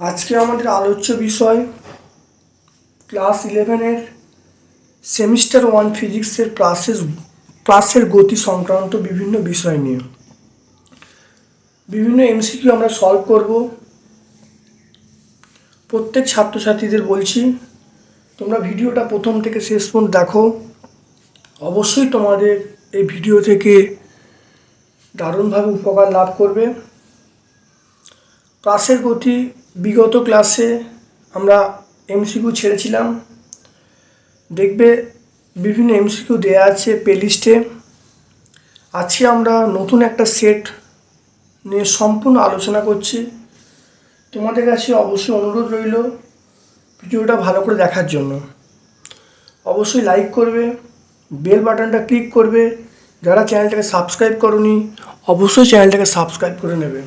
আজকে আমাদের আলোচ্য বিষয় ক্লাস ইলেভেনের সেমিস্টার ওয়ান ফিজিক্সের ক্লাসের ক্লাসের গতি সংক্রান্ত বিভিন্ন বিষয় নিয়ে। বিভিন্ন এমসিকিউ আমরা সলভ করব। প্রত্যেক ছাত্রছাত্রীদের বলছি, তোমরা ভিডিওটা প্রথম থেকে শেষ পর্যন্ত দেখো। অবশ্যই তোমাদের এই ভিডিও থেকে দারুণভাবে উপকার লাভ করবে। ক্লাসের গতি বিগত ক্লাসে আমরা এমসিকিউ ছেড়েছিলাম। দেখবে বিভিন্ন এমসিকিউ দেওয়া আছে প্লেলিস্টে আজকে আমরা নতুন একটা সেট নিয়ে সম্পূর্ণ আলোচনা করছি। তোমাদের কাছে অবশ্যই অনুরোধ রইল ভিডিওটা ভালো করে দেখার জন্য। অবশ্যই লাইক করবে। বেল বাটনটা ক্লিক করবে। যারা চ্যানেলটাকে সাবস্ক্রাইব করনি, অবশ্যই চ্যানেলটাকে সাবস্ক্রাইব করে নেবে।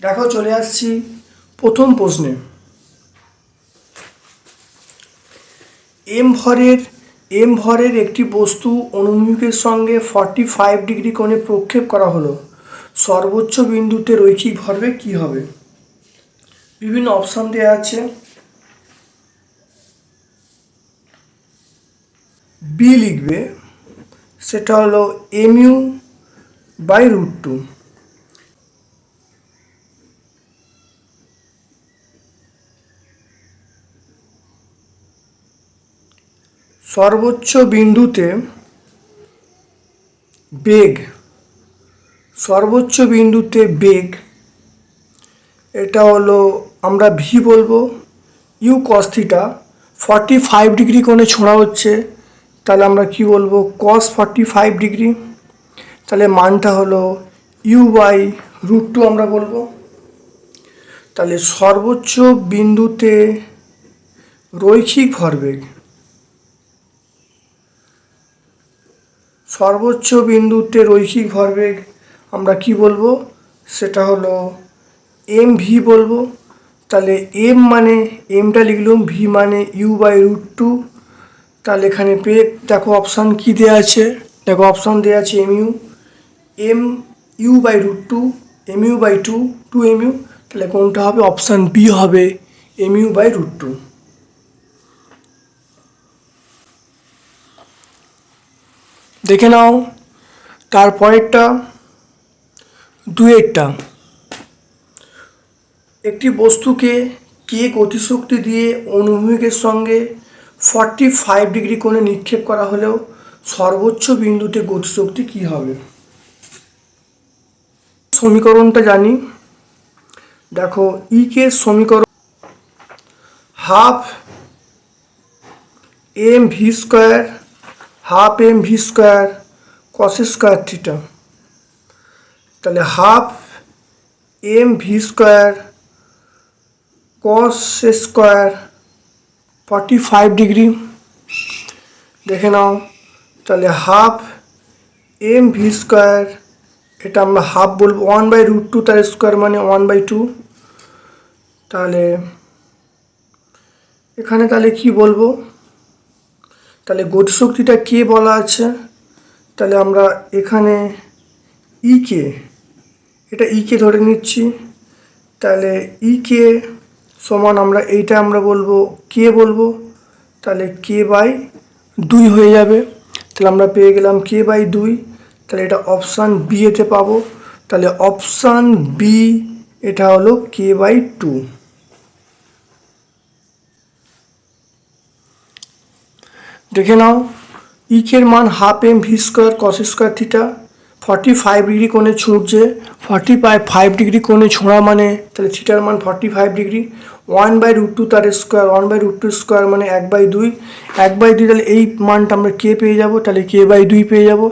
দেখো, চলে আসছি প্রথম প্রশ্নে। এম ভরের এম ভরের একটি বস্তু অনুভূমিকের সঙ্গে ফর্টি ফাইভ ডিগ্রি কোণে প্রক্ষেপ করা হলো। সর্বোচ্চ বিন্দুতে রৈখিক ভরবে কী হবে? বিভিন্ন অপশান দেওয়া আছে। বি লিখবে, সেটা হলো এমইউ বাই রুট টু সর্বোচ্চ বিন্দুতে বেগ, সর্বোচ্চ বিন্দুতে বেগ, এটা হলো আমরা ভি বলব u cos theta forty five degree কোণে ছোঁড়া হচ্ছে তাহলে আমরা কি বলব? কস ফর্টি ফাইভ ডিগ্রি তাহলে মানটা হলো ইউ বাই রুট টু আমরা বলব। তাহলে সর্বোচ্চ বিন্দুতে রৈখিক ভরবেগ। সর্বোচ্চ বিন্দুতে রৈখিক ভরবেগ আমরা কি বলব? সেটা হলো এম ভি বলব। তাহলে এম মানে এমটা লিখলাম ভি মানে ইউ বাই রুট টু তাহলে এখানে পেয়ে দেখো অপশান কী দেওয়া আছে? দেখো অপশান দেওয়া আছে m u m u by root two m u by two two m u তাহলে কোনটা হবে? অপশান বি হবে m u by root two দেখে নাও, তারপরেরটা, দুয়েরটা। একটি বস্তুকে কে গতিশক্তি দিয়ে অনুভূমিকের সঙ্গে ফর্টি ফাইভ ডিগ্রি কোণে নিক্ষেপ করা হলেও সর্বোচ্চ বিন্দুতে গতিশক্তি কী হবে? সমীকরণটা জানি। দেখো ই কে সমীকরণ half m v square half m v square cos square theta তাহলে half m v square cos square forty five degree দেখে নাও, তাহলে হাফ এম ভি স্কোয়ার এটা আমরা হাফ বলব ওয়ান বাই রুট টু তার square মানে ওয়ান বাই টু তাহলে এখানে তাহলে কি বলব? তাহলে গতিশক্তিটা কে বলা আছে? তাহলে আমরা এখানে ই কে এটা ই কে ধরে নিচ্ছি। তাহলে ই কে সমান আমরা এইটা আমরা বলব কে বলব? তাহলে কে বাই দুই হয়ে যাবে। তাহলে আমরা পেয়ে গেলাম কে বাই দুই? তাহলে এটা অপশান বি এতে পাবো। তাহলে অপশান বি এটা হলো কে বাই টু। দেখে নাও ইকের মান half m v square cos square theta forty five degree কোণে ছুঁড়ছে ফর্টি ফাইভ ফাইভ ডিগ্রি কোণে ছোঁড়া মানে তাহলে থিটার মান forty five degree one by root two তার square one by root two square মানে এক বাই দুই, এক বাই দুই তাহলে এই মানটা আমরা কে পেয়ে যাব? তাহলে কে বাই দুই পেয়ে যাব।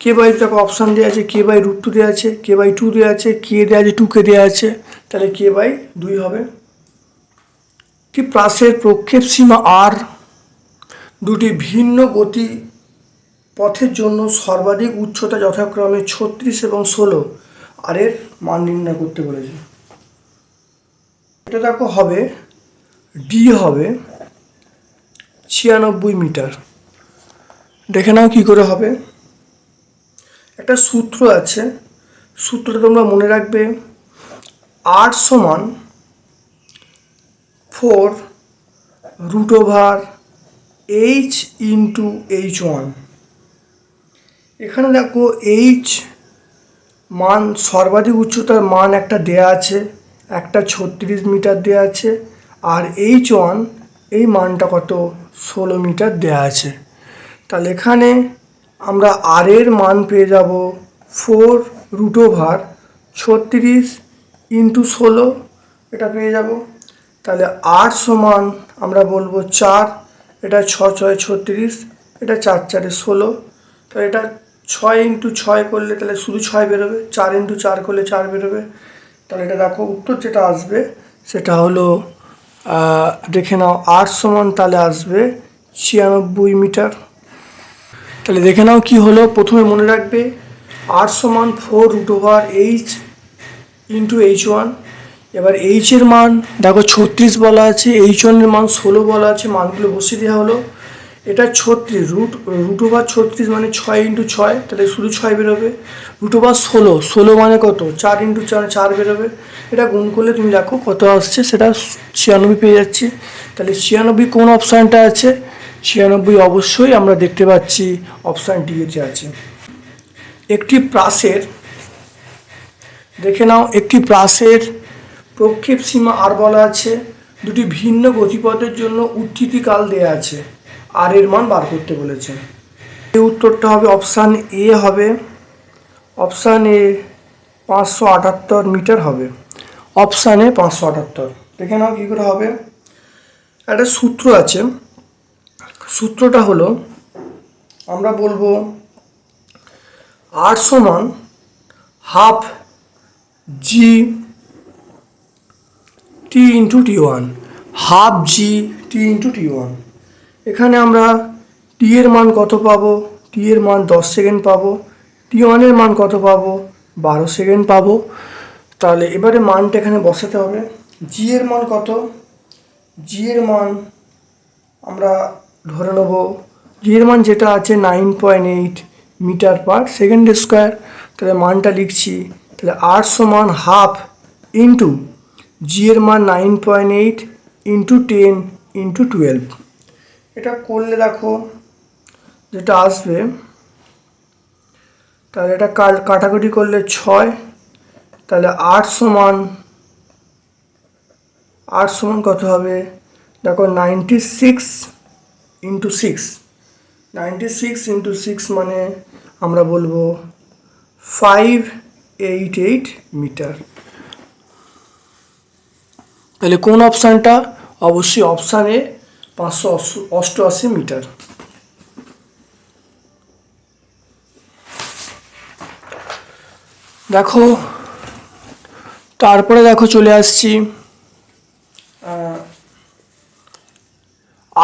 কে বাই দেখো অপশান দেওয়া আছে, কে বাই রুট টু দেওয়া আছে, কে বাই টু দেওয়া আছে, কে দেওয়া আছে টু কে দেওয়া আছে, তাহলে কে বাই দুই হবে। কি প্লাসের প্রক্ষেপ সীমা আর দুটি ভিন্ন গতি পথের জন্য সর্বাধিক উচ্চতা যথাক্রমে ছত্রিশ এবং ষোলো, আর এর মান নির্ণয় করতে বলেছে। এটা দেখো হবে ডি হবে ছিয়ানব্বই মিটার। দেখে নাও কী করে হবে। একটা সূত্র আছে, সূত্রটা তোমরা মনে রাখবে, আট সমান four root over h into h one. এখানে দেখো এইচ মান সর্বাধিক উচ্চতার মান একটা দেয়া আছে, একটা ছত্রিশ মিটার দেয়া আছে, আর এইচ ওয়ান এই মানটা কত? ষোলো মিটার দেয়া আছে। তাহলে এখানে আমরা আর এর মান পেয়ে যাব ফোর রুট ওভার ছত্রিশ ইন্টু ষোলো, এটা পেয়ে যাব। তাহলে আর সমান আমরা বলব চার, এটা ছ ছয় ছত্রিশ, এটা চার চারে ষোলো তো এটা ছয় ইন্টু ছয় করলে তাহলে শুধু ছয় বেরোবে, চার ইন্টু চার করলে চার বেরোবে। তাহলে এটা দেখো, উত্তর যেটা আসবে, সেটা হলো দেখে নাও আট সমান তাহলে আসবে ছিয়ানব্বই মিটার। তাহলে দেখে নাও কি হলো, প্রথমে মনে রাখবে আট সমান four root over h into h one এবার এইচের মান, দেখো ছত্রিশ বলা আছে এইচ ওয়ানের মান ষোলো বলা আছে, মানগুলো বসিয়ে দেওয়া হলো। এটা ছত্রিশ, রুট রুট ওভার ছত্রিশ মানে ছয় ইন্টু ছয়, তাহলে শুধু ছয় বেরোবে। রুট ওভার ষোলো ষোলো মানে কত? চার ইন্টু চার চার বেরোবে। এটা গুণ করলে তুমি দেখো কত আসছে, সেটা ছিয়ানব্বই পেয়ে যাচ্ছি। তাহলে ছিয়ানব্বই কোন অপশানটা আছে? ছিয়ানব্বই অবশ্যই আমরা দেখতে পাচ্ছি অপশান ডি এতে আছে। একটি প্রাসের দেখে নাও, একটি প্রাসের প্রক্ষেপ সীমা আর বলা আছে, দুটি ভিন্ন গতিপথের জন্য উত্থিতিকাল দেয়া আছে। আর এর মান বার করতে বলেছে। এই উত্তরটা হবে অপশান এ হবে। অপশান এ পাঁচশো আটাত্তর মিটার হবে। অপশানে পাঁচশো আটাত্তর। দেখে নাও কী করে হবে। একটা সূত্র আছে। সূত্রটা হলো, আমরা বলব আর সমান half g t into t one half g t into t one এখানে আমরা টি এর মান কত পাবো? টি এর মান দশ সেকেন্ড পাবো। টি ওয়ানের মান কত পাবো? বারো সেকেন্ড পাবো। তাহলে এবারে মানটা এখানে বসাতে হবে। জি এর মান কত? জি এর মান আমরা ধরে নেব জি এর মান যেটা আছে nine point eight meter per second square তাহলে মানটা লিখছি, তাহলে আট সমান হাফ ইন্টু জি এর মান nine point eight into ten into twelve এটা করলে দেখো যেটা আসবে, তাহলে এটা কাট- কাটাকুটি করলে ছয়, তাহলে আট সমান আট সমান কত হবে? দেখো ninety six into six ninety six into six মানে আমরা বলব ফাইভ এইট এইট মিটার তাহলে কোন অপশানটা অবশ্যই অপশানে পাঁচশো অষ্টআশি মিটার। দেখো, তারপরে দেখো চলে আসছি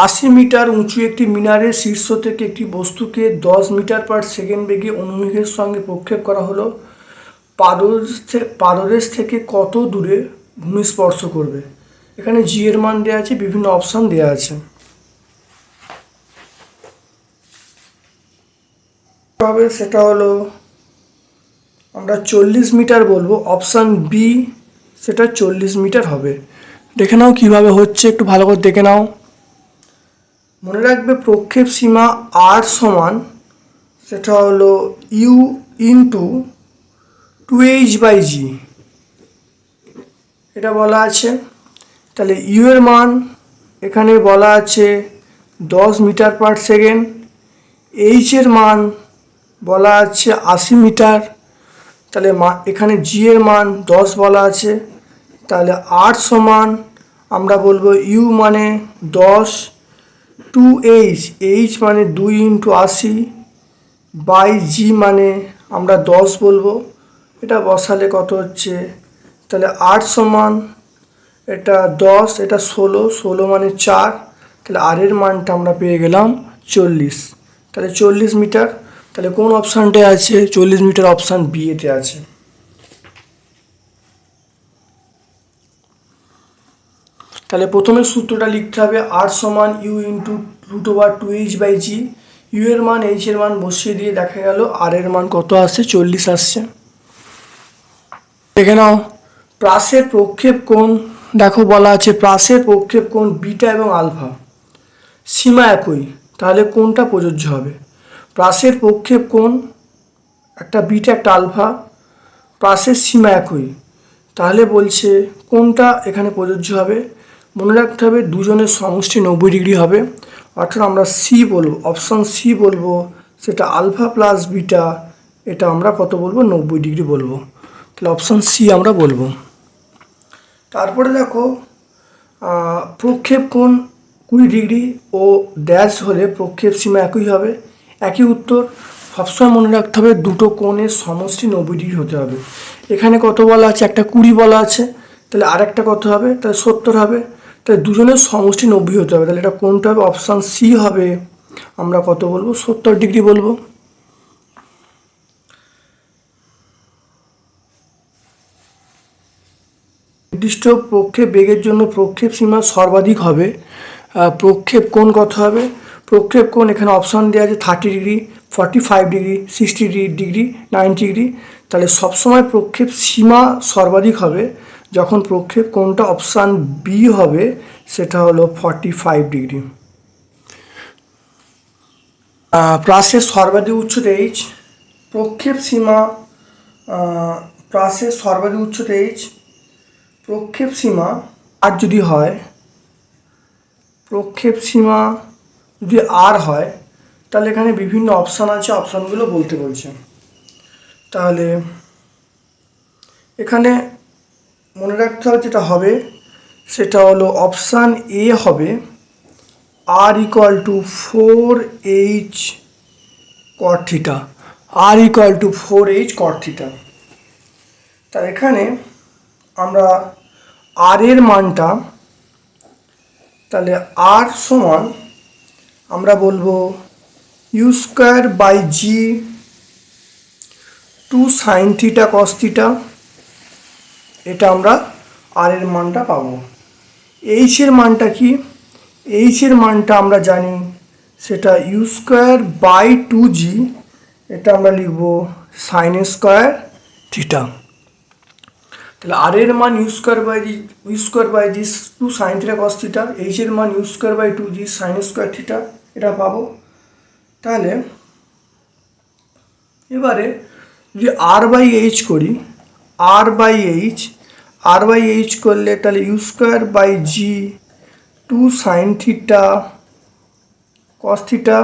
আশি মিটার উঁচু একটি মিনারের শীর্ষ থেকে একটি বস্তুকে দশ মিটার পার সেকেন্ড বেগে অনুমেঘের সঙ্গে প্রক্ষেপ করা হলো। পাদদেশ পাদদেশ থেকে কত দূরে ভূমি স্পর্শ করবে? এখানে জি এর মান দেওয়া আছে, বিভিন্ন অপশান দেওয়া আছে। হবে সেটা হলো, আমরা চল্লিশ মিটার বলব অপশান বি সেটা চল্লিশ মিটার হবে। দেখে নাও কীভাবে হচ্ছে, একটু ভালো করে দেখে নাও। মনে রাখবে প্রক্ষেপ সীমা আর সমান, সেটা হলো u into two h by g এটা বলা আছে। তাহলে ইউ এর মান এখানে বলা আছে দশ মিটার পার সেকেন্ড এইচ এর মান বলা আছে আশি মিটার, তাহলে এখানে জি এর মান দশ বলা আছে, তাহলে আট সমান আমরা বলব ইউ মানে দশ টু এইচ এইচ মানে দুই ইন্টু আশি, বাই জি মানে আমরা দশ বলব, এটা বসালে কত হচ্ছে, তাহলে আট সমান এটা দশ, এটা ষোলো ষোলো মানে চার, তাহলে আর এর মানটা আমরা পেয়ে গেলাম চল্লিশ। তাহলে চল্লিশ মিটার, তাহলে কোন অপশানটায় আছে? চল্লিশ মিটার অপশান বি এতে আছে। তাহলে প্রথমে সূত্রটা লিখতে হবে আর সমান u into root over two h by g u এর মান এইচ এর মান বসিয়ে দিয়ে দেখা গেল আর এর মান কত আসছে? চল্লিশ আসছে। দেখে নাও প্রাসের প্রক্ষেপ কোণ দেখো বলা আছে, প্রাসের প্রক্ষেপ কোণ বিটা এবং আলফা। সীমা একই, তাহলে কোনটা প্রযোজ্য হবে। প্রাসের প্রক্ষেপ কোণ, একটা বিটা, একটা আলফা, প্রাসের সীমা একই। তাহলে বলছে কোনটা এখানে প্রযোজ্য হবে। মনে রাখতে হবে দুজনের সমষ্টি নব্বই ডিগ্রি হবে। অর্থাৎ আমরা সি বলব, অপশান সি বলব, সেটা আলফা প্লাস বিটা, এটা আমরা কত বলব? নব্বই ডিগ্রি বলব। তাহলে অপশান সি আমরা বলব। তারপরে দেখো প্রক্ষেপ কোণ কুড়ি ডিগ্রি ও ড্যাশ হলে প্রক্ষেপ সীমা একই হবে। একই উত্তর, সবসময় মনে রাখতে হবে দুটো কোণের সমষ্টি নব্বই ডিগ্রি হতে হবে। এখানে কত বলা আছে? একটা কুড়ি বলা আছে। তাহলে আরেকটা কত হবে? তাহলে সত্তর হবে। তাহলে দুজনের সমষ্টি নব্বই হতে হবে। তাহলে এটা কোনটা হবে অপশান সি হবে। আমরা কত বলব? সত্তর ডিগ্রি বলব। নির্দিষ্ট প্রক্ষেপ বেগের জন্য প্রক্ষেপ সীমা সর্বাধিক হবে। প্রক্ষেপ কোণ কত হবে? প্রক্ষেপ কোণ এখানে অপশান দেওয়া আছে thirty degree forty five degree sixty degree ninety degree তাহলে সবসময় প্রক্ষেপ সীমা সর্বাধিক হবে। যখন প্রক্ষেপ কোণটা অপশান বি হবে, সেটা হলো ফর্টি ফাইভ ডিগ্রি প্রাসের সর্বাধিক উচ্চতা এইচ প্রক্ষেপ সীমা প্রাসের সর্বাধিক উচ্চতা এইচ প্রক্ষেপ সীমা আর যদি হয়, প্রক্ষেপ সীমা যদি আর হয়, তাহলে এখানে বিভিন্ন অপশান আছে অপশানগুলো বলতে বলছে। তাহলে এখানে মনে রাখতে হবে যেটা হবে, সেটা হলো অপশান এ হবে R equal to four h cot theta R equal to four h cot theta তা এখানে আমরা আর এর মানটা, তাহলে আর সমান আমরা বলব u square by g two sine theta cos theta এটা আমরা আর এর মানটা পাবো। এইচ এর মানটা কি? এইচ এর মানটা আমরা জানি সেটা u square by two g এটা আমরা লিখব সাইন স্কোয়ার থিটা তাহলে আর এর মান u square by g u square by g two sine theta cos theta h এর মান u square by two g sine square theta এটা পাবো। তাহলে এবারে যদি আর বাই এইচ করি R by h R by h করলে তাহলে u square by g two sine theta cos theta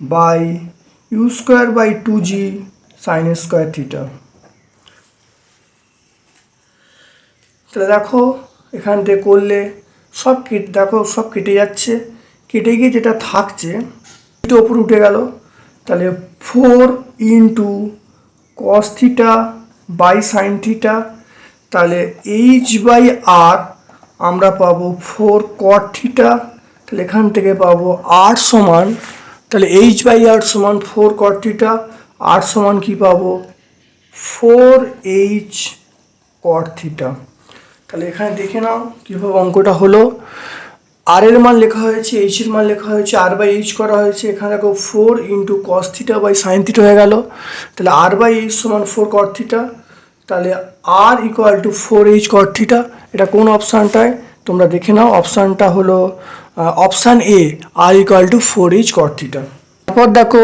by u square by two g sine square theta তাহলে দেখো, এখান থেকে করলে সব কেটে, দেখো সব কেটে যাচ্ছে। কেটে গিয়ে যেটা থাকছে এটা ওপর উঠে গেল। তাহলে four into cos theta by sine theta তাহলে এইচ বাই আর আমরা পাবো ফোর কট থিটা তাহলে এখান থেকে পাবো আর সমান, তাহলে এইচ বাই আর সমান ফোর কট থিটা আর সমান কি পাবো? ফোর এইচ কট থিটা তাহলে এখানে দেখে নাও কীভাবে অঙ্কটা হলো। আর এর মান লেখা হয়েছে এইচ এর মান লেখা হয়েছে আর বাই এইচ করা হয়েছে, এখানে দেখো four into cos theta by sine theta হয়ে গেল। তাহলে আর বাই এইচ সমান ফোর কট থিটা তাহলে R equal to four h cot theta এটা কোন অপশানটায়? তোমরা দেখে নাও, অপশানটা হলো option A R equal to four h cot theta তারপর দেখো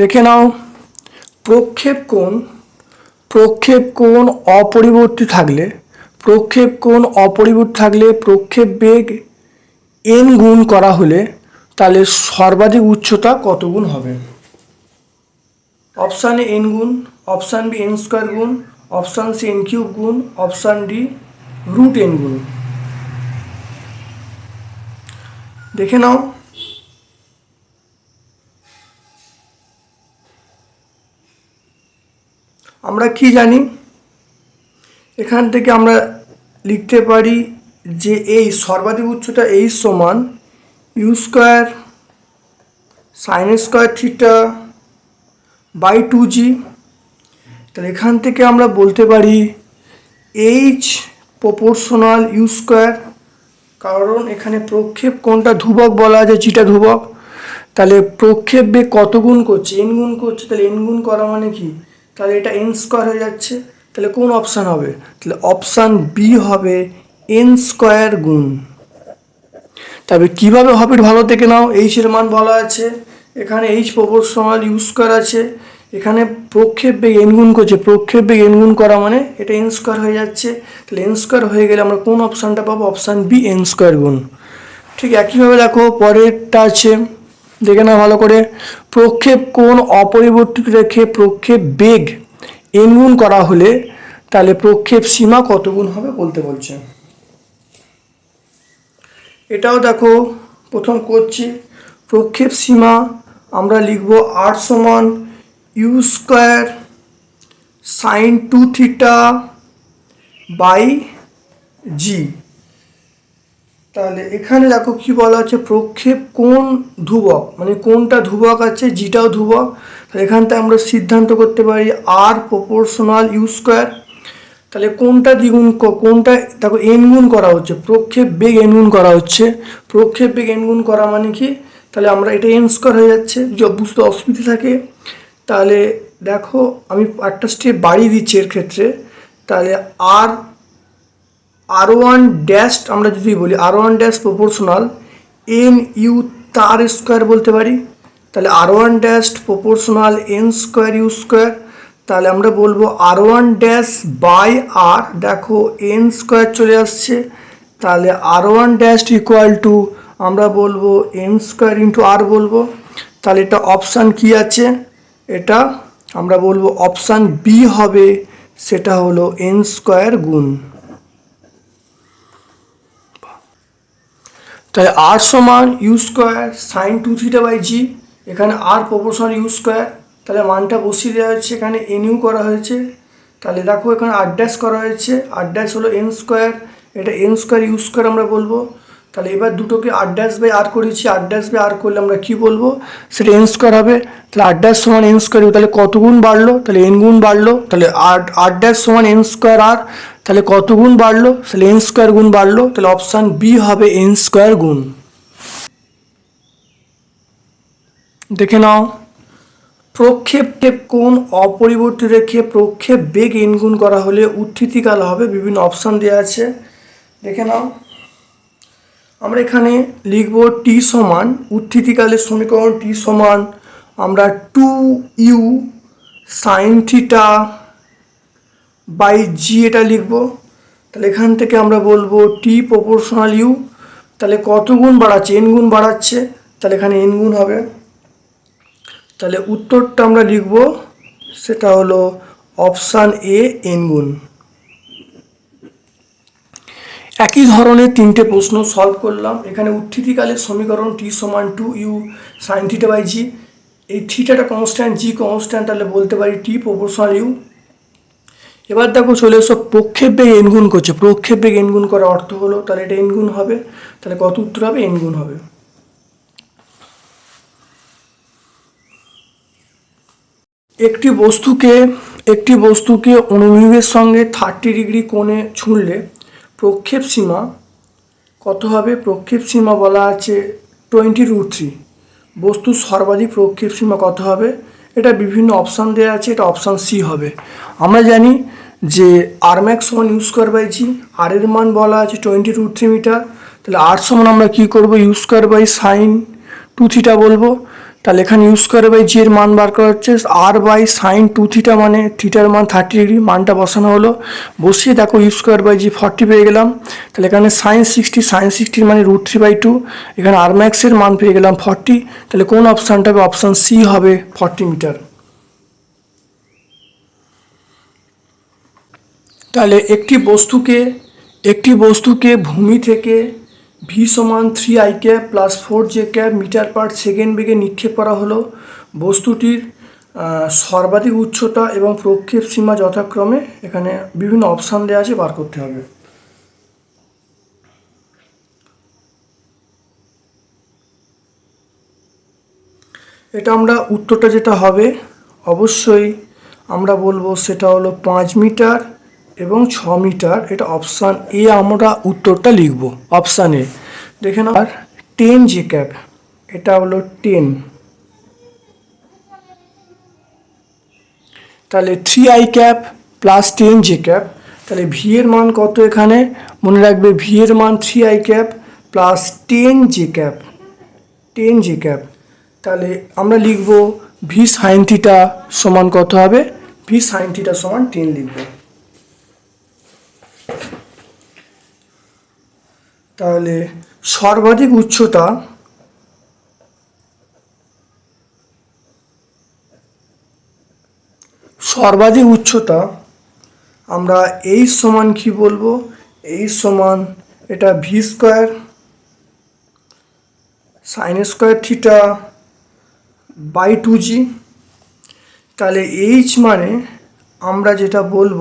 দেখে নাও, প্রক্ষেপ কোণ প্রক্ষেপ কোণ অপরিবর্তিত থাকলে, প্রক্ষেপ কোণ অপরিবর্তিত থাকলে প্রক্ষেপ বেগ এন গুণ করা হলে তাহলে সর্বাধিক উচ্চতা কত গুণ হবে? অপশান এ এন গুণ, অপশান বি এন স্কোয়ার গুণ, অপশান সি এন কিউব গুণ, অপশান ডি রুট এন গুণ। দেখে নাও আমরা কি জানি? এখান থেকে আমরা লিখতে পারি যে এই সর্বাধিক উচ্চতা এই সমান u square sine square theta by two g তাহলে এখান থেকে আমরা বলতে পারি এইচ প্রপোর্শনাল ইউ স্কোয়ার কারণ এখানে প্রক্ষেপ কোনটা ধ্রুবক বলা আছে চিটা ধ্রুবক। তাহলে প্রক্ষেপ বেগ কত গুণ করছে? এন গুণ করছে, তাহলে এন গুণ করা মানে কি? তাহলে এটা এন স্কোয়ার হয়ে যাচ্ছে। তাহলে কোন অপশান হবে? তাহলে অপশান বি হবে এন স্কোয়ার গুণ। তবে কীভাবে হবে ভালো থেকে নাও। এইচ এর মান বলা আছে। এখানে এইচ প্রপোর্শনাল ইউ স্কোয়ার আছে। এখানে প্রক্ষেপ বেগ এন গুণ করছে। প্রক্ষেপ বেগ এন গুণ করা মানে এটা এন স্কোয়ার হয়ে যাচ্ছে। তাহলে এন স্কোয়ার হয়ে গেলে আমরা কোন অপশানটা পাবো? অপশান বি এন স্কোয়ার গুণ। ঠিক একইভাবে দেখো, পরেরটা আছে। দেখে নাও ভালো করে। প্রক্ষেপ কোণ অপরিবর্তিত রেখে প্রক্ষেপ বেগ এন করা হলে তাহলে প্রক্ষেপ সীমা কত গুণ হবে বলতে বলছে। এটাও দেখো, প্রথম করছি। প্রক্ষেপ সীমা আমরা লিখব আট সমান u square sine two theta by g. তাহলে এখানে দেখো কি বলা আছে, প্রক্ষেপ কোন ধ্রুবক। মানে কোনটা ধ্রুবক আছে, জিটাও ধ্রুবক। তাহলে এখান থেকে আমরা সিদ্ধান্ত করতে পারি আর প্রপোর্শনাল ইউ স্কোয়ার তাহলে কোনটা দ্বিগুণ কোনটা দেখো এন গুণ করা হচ্ছে, প্রক্ষেপ বেগ এন গুণ করা হচ্ছে। প্রক্ষেপ বেগ এন গুণ করা মানে কি? তাহলে আমরা এটা এন স্কোয়ার হয়ে যাচ্ছে, যদি বুঝতে অসুবিধা থাকে। তাহলে দেখো, আমি একটা স্টেপ বাড়িয়ে দিচ্ছি এর ক্ষেত্রে। তাহলে আর আর ওয়ান ড্যাশ আমরা যদি বলি R one dash proportional n u তার স্কোয়ার বলতে পারি, তাহলে R one dash proportional n square u square তাহলে আমরা বলব R one dash by R দেখো এন স্কোয়ার চলে আসছে, তাহলে R one dash equal to আমরা বলব এন স্কোয়ার ইন্টু আর বলব, তাহলে এটা অপশান কি আছে? এটা আমরা বলব অপশান বি হবে, সেটা হলো এন স্কোয়ার গুণ। তাহলে আর সমান u square sine two theta by g এখানে আর প্রপোর্শনাল ইউ স্কোয়ার তাহলে মানটা বসিয়ে দেওয়া হয়েছে, এখানে এন ইউ করা হয়েছে। তাহলে দেখো এখানে আর ড্যাশ করা হয়েছে আর ড্যাশ হলো এন স্কোয়ার এটা এন স্কোয়ার ইউ স্কোয়ার আমরা বলব। তাহলে এবার দুটোকে আর ড্যাশ বাই আর করেছি আর ড্যাশ বাই আর করলে আমরা কি বলব? সেটা এন স্কোয়ার হবে। তাহলে আর ড্যাশ সমান এন স্কোয়ার তাহলে কত গুণ বাড়লো? তাহলে এন গুণ বাড়লো। তাহলে আর আর ড্যাশ সমান এন স্কোয়ার আর তাহলে কত গুণ বাড়লো? তাহলে এন স্কোয়ার গুণ বাড়লো, তাহলে অপশান বি হবে এন স্কোয়ার গুণ। দেখে নাও। প্রক্ষেপ কোণ অপরিবর্তিত রেখে প্রক্ষেপ বেগ এন গুণ করা হলে উত্থিতিকাল হবে, বিভিন্ন অপশান দেওয়া আছে। দেখে নাও। আমরা এখানে লিখব টি সমান উত্থিতিকালের সমীকরণ টি সমান, আমরা two u sine theta by g এটা লিখব। তাহলে এখান থেকে আমরা বলব টি প্রপোর্শনাল ইউ তাহলে কত গুণ বাড়াচ্ছে? এন গুণ বাড়াচ্ছে, তাহলে এখানে এন গুণ হবে। তাহলে উত্তরটা আমরা লিখব, সেটা হলো অপশান এ এন গুণ। একই ধরনের তিনটে প্রশ্ন সলভ করলাম। এখানে উত্থিতিকালের সমীকরণ টি সমান two u sine theta by g এই থিটাটা কনস্ট্যান্ট জি কনস্ট্যান্ট তাহলে বলতে পারি টি প্রপোর্শনাল ইউ এবার দেখো চলে এসো, প্রক্ষেপ বেগ এন গুণ করছে। প্রক্ষেপ বেগ এন গুণ করার অর্থ হলো, তাহলে এটা এন গুণ হবে। তাহলে কত উত্তর হবে? এন গুণ হবে। একটি বস্তুকে একটি বস্তুকে অনুভবের সঙ্গে থার্টি ডিগ্রি কোণে ছুঁড়লে প্রক্ষেপ সীমা কত হবে? প্রক্ষেপ সীমা বলা আছে টোয়েন্টি রুট থ্রি বস্তুর সর্বাধিক প্রক্ষেপ সীমা কত হবে? এটা বিভিন্ন অপশান দেওয়া আছে, এটা অপশান সি হবে। আমরা জানি যে আর ম্যাক্স সমান u square by g R এর মান বলা আছে টোয়েন্টি রুট থ্রি মিটার তাহলে আর সমান আমরা কী করব? U square by sine two theta বলব। তাহলে এখানে ইউজ করে বাই জি এর মান বার করা হচ্ছে R by sine two theta মানে থিটার মান থার্টি ডিগ্রি মানটা বসানো হলো। বসিয়ে দেখো u square by g forty পেয়ে গেলাম। তাহলে এখানে সাইন সিক্সটি সাইন সিক্সটির মানে রুট থ্রি বাই টু এখানে আর ম্যাক্সের মান পেয়ে গেলাম ফর্টি তাহলে কোন অপশানটা হবে অপশান সি হবে ফর্টি মিটার তাহলে একটি বস্তুকে একটি বস্তুকে ভূমি থেকে ভি সমান three i cap plus four j cap meter per second বেগে নিক্ষেপ করা হলো। বস্তুটির সর্বাধিক উচ্চতা এবং প্রক্ষেপ সীমা যথাক্রমে এখানে বিভিন্ন অপশান দেওয়া আছে, বার করতে হবে। এটা আমরা উত্তরটা যেটা হবে, অবশ্যই আমরা বলব সেটা হলো পাঁচ মিটার এবং ছ মিটার, এটা অপশান এ আমরা উত্তরটা লিখব। Option A. দেখে নাও। আর টেন যে ক্যাপ এটা হলো টেন তাহলে three i cap plus ten j cap তাহলে ভি এর মান কত এখানে? মনে রাখবে ভি এর মান three i cap plus ten j cap ten j cap তাহলে আমরা লিখব ভি সাইন থিটা সমান কত হবে? ভি সাইন থিটা সমান টেন লিখব। তাহলে সর্বাধিক উচ্চতা সর্বাধিক উচ্চতা আমরা এই সমান কি বলব? এই সমান এটা v square sine square theta by two g তাহলে এইচ মানে আমরা যেটা বলব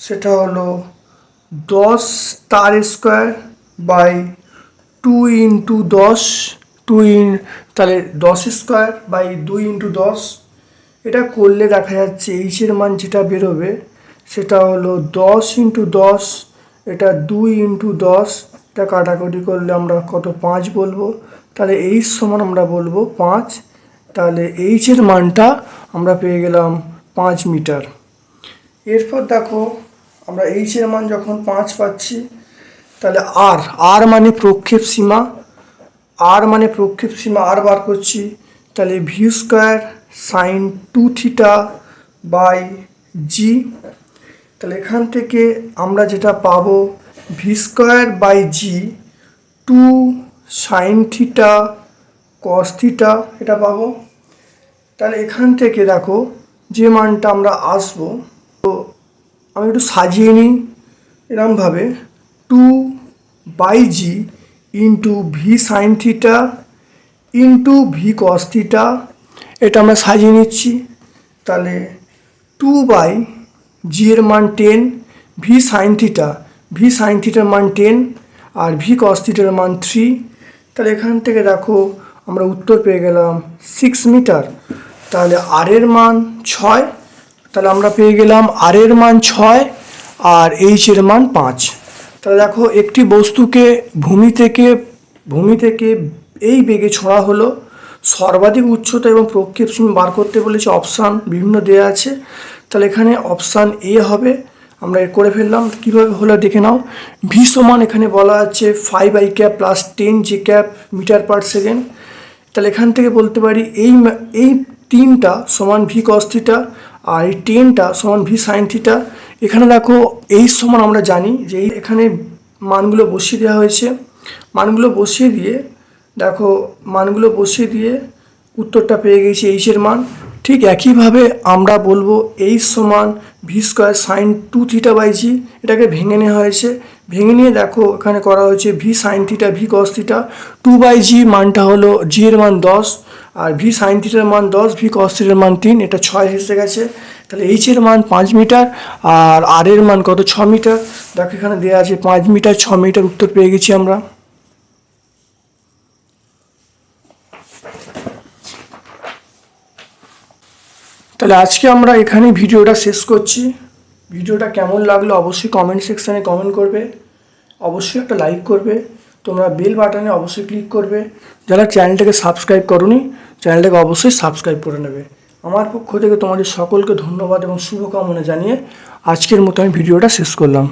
সেটা হলো দশ তার স্কোয়ার বাই টু ইন্টু দশ টু ইন তাহলে দশ স্কোয়ার বাই দুই ইন্টু দশ। এটা করলে দেখা যাচ্ছে এইচের মান যেটা বেরোবে, সেটা হলো দশ ইন্টু দশ, এটা দুই ইন্টু দশ। এটা কাটাকুটি করলে আমরা কত? পাঁচ বলব। তাহলে এইচ সমান আমরা বলব পাঁচ। তাহলে এইচের মানটা আমরা পেয়ে গেলাম পাঁচ মিটার। এরপর দেখো, আমরা এইচের মান যখন পাঁচ পাচ্ছি তাহলে আর আর মানে প্রক্ষেপ সীমা আর মানে প্রক্ষেপ সীমা আর বার করছি, তাহলে v square sine two theta by g তাহলে এখান থেকে আমরা যেটা পাবো v square by g two sine theta cos theta এটা পাবো। তাহলে এখান থেকে দেখো যে মানটা আমরা আসব, তো আমি একটু সাজিয়ে নিই, এরমভাবে two by g into v sine theta into v cos theta এটা আমরা সাজিয়ে নিচ্ছি। তাহলে টু বাই জি এর মান ten v sine theta v sine থিটার মান টেন আর ভি কস থিটার মান থ্রি তাহলে এখান থেকে দেখো আমরা উত্তর পেয়ে গেলাম সিক্স মিটার তাহলে আর এর মান ছয়, তাহলে আমরা পেয়ে গেলাম আর এর মান ছয় আর এইচ এর মান পাঁচ। তাহলে দেখো একটি বস্তুকে ভূমি থেকে ভূমি থেকে এই বেগে ছোঁড়া হলো। সর্বাধিক উচ্চতা এবং প্রক্ষেপ সীমা বার করতে বলেছে, অপশান বিভিন্ন দেয়া আছে। তাহলে এখানে অপশান এ হবে, আমরা এ করে ফেললাম। কীভাবে হলো দেখে নাও। ভি সমান এখানে বলা আছে five i cap plus ten j cap meter per second তাহলে এখান থেকে বলতে পারি এই এই তিনটা সমান ভি কস থিটা আর এই টেনটা সমান ভি সাইন থিটা এখানে দেখো এই সমান আমরা জানি যে এই এখানে মানগুলো বসিয়ে দেওয়া হয়েছে। মানগুলো বসিয়ে দিয়ে, দেখো মানগুলো বসিয়ে দিয়ে উত্তরটা পেয়ে গেছি এইচের মান। ঠিক একইভাবে আমরা বলব এইচ সমান V square sine two theta by G এটাকে ভেঙে নেওয়া হয়েছে। ভেঙে নিয়ে দেখো এখানে করা হয়েছে V sine theta V cos theta two by G মানটা হলো জি এর মান দশ আর ভি সাইন থিটার মান দশ ভি কস থিটার মান তিন, এটা ছয় এসে গেছে। তাহলে এইচ এর মান পাঁচ মিটার, আর আর এর মান কত? ছ মিটার। দেখো এখানে দেওয়া আছে পাঁচ মিটার, ছ মিটার উত্তর পেয়ে গেছি আমরা। তাহলে আজকে আমরা এখানে ভিডিওটা শেষ করছি। ভিডিওটা কেমন লাগল অবশ্যই কমেন্ট সেকশানে কমেন্ট করবে। অবশ্যই একটা লাইক করবে। তোমরা বেল বাটনে অবশ্যই ক্লিক করবে। যারা চ্যানেলটাকে সাবস্ক্রাইব করনি চ্যানেলটাকে অবশ্যই সাবস্ক্রাইব করে নেবে। আমার পক্ষ থেকে তোমাদের সকলকে ধন্যবাদ এবং শুভকামনা জানিয়ে আজকের মতো আমি ভিডিওটা শেষ করলাম।